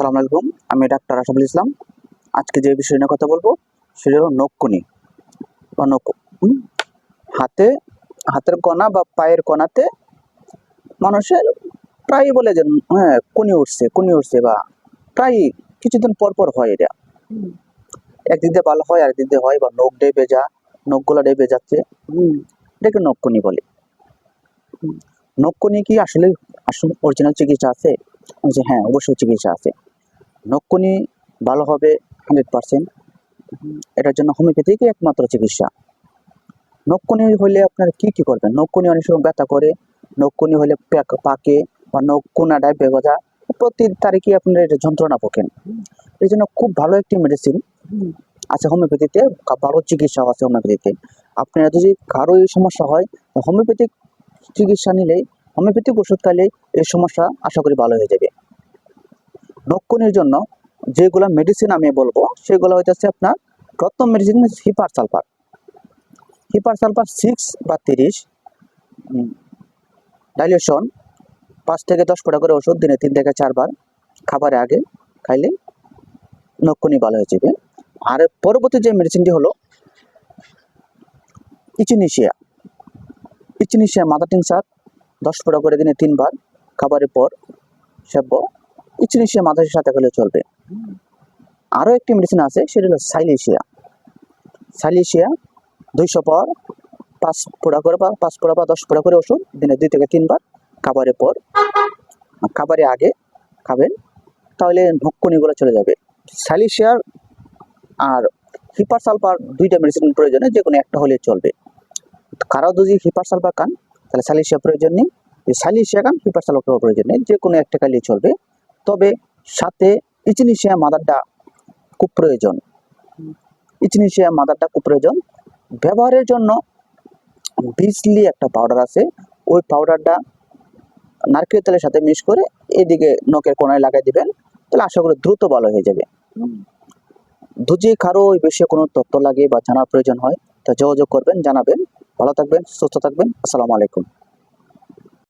আসসালামু আলাইকুম আমি ডাক্তার আশাফুল ইসলাম। আজকে যে বিষয় নিয়ে কথা বলব সেটা হলো নকুনি বা হুম? হাতে হাতের কণা বা পায়ের কণাতে মানুষের প্রায় বলে যে হ্যাঁ কুনি উঠছে কুনি উঠছে বা প্রায় কিছুদিন পর পর হয় এটা। একদিক দিয়ে ভালো হয় আরেকদিক দিয়ে হয় বা নখ ডেবে যা নখগুলো ডেবে যাচ্ছে। এটাকে নকুনি বলে। নকুনি কি আসলে আসল অরিজিনাল চিকিৎসা আছে? বলছি, হ্যাঁ অবশ্যই চিকিৎসা আছে। নকুনি ভালো হবে হান্ড্রেড পার্সেন্ট এটার জন্য হোমিওপ্যাথিকই একমাত্র চিকিৎসা। নকুনি হলে আপনার কি কি করবেন? নকুনি অনেক সময় ব্যথা করে নকুনি হলে পাকে বা নখ কোনাটায় বেগজা প্রতি তারিখে আপনার এটা যন্ত্রণা পোকেন এই জন্য খুব ভালো একটি মেডিসিন আছে হোমিওপ্যাথিতে ভালো চিকিৎসা আছে হোমিওপ্যাথিতে। আপনার যদি কারও এই সমস্যা হয়, হোমিওপ্যাথিক চিকিৎসা নিলেই হোমিওপ্যাথিক ওষুধ খাইলে এই সমস্যা আশা করি ভালো হয়ে যাবে। নক্ষণের জন্য যেগুলো মেডিসিন আমি বলব, সেগুলো হইতেছে আপনার প্রথম medicine hepar sulphur hepar sulphur six বা তিরিশ ডাইলেশন পাঁচ থেকে দশ ফোঁটা করে ওষুধ, দিনে তিন থেকে চারবার খাবারের আগে খাইলে নক্ষণি ভালো হয়ে যাবে। আর পরবর্তী যে মেডিসিনটি হলো ইচিনিশিয়া ইচিনিশিয়া মাদার টিনসার দশ ফোঁটা করে দিনে তিনবার খাবারের পর সেব্য ইচিনিশিয়া মাদারের সাথে খেলে চলবে। আরও একটি মেডিসিন আছে, সেটা হলো সাইলেশিয়া। সাইলেশিয়া, দুইশো পর, পাঁচ ফোঁটা করে বা পাঁচ ফোঁটা বা দশ ফোঁটা করে ওষুধ, দিনে দুই থেকে তিনবার খাবারের পর। খাবারের আগে খাবেন, তাহলে ভক্ষণীগুলো চলে যাবে। সাইলিশিয়ার আর হিপার সালফার দুইটা মেডিসিন প্রয়োজনে যে কোনো একটা হলে চলবে। কারও যদি হিপার সালফার খান, তাহলে সালিশিয়া প্রয়োজন নেই। যদি সালিশিয়া খান, হিপার সালফার প্রয়োজন নেই। যে কোনো একটা খাইলে চলবে। তবে সাথে ইচিনিশিয়া মাদারটা খুব প্রয়োজন। ইচিনিশিয়া মাদারটা খুব প্রয়োজন। ব্যবহারের জন্য বিজলি একটা পাউডার আছে। ওই পাউডারটা নারকেল তেলের সাথে মিক্স করে এদিকে নখের কোনায় লাগাই দিবেন। তাহলে আশা করি দ্রুত ভালো হয়ে যাবে। যদি কারও ওই বিষয়ে কোনো তথ্য লাগে বা জানার প্রয়োজন হয় তা যোগাযোগ করবেন জানাবেন। ভালো থাকবেন সুস্থ থাকবেন। আসসালামু আলাইকুম।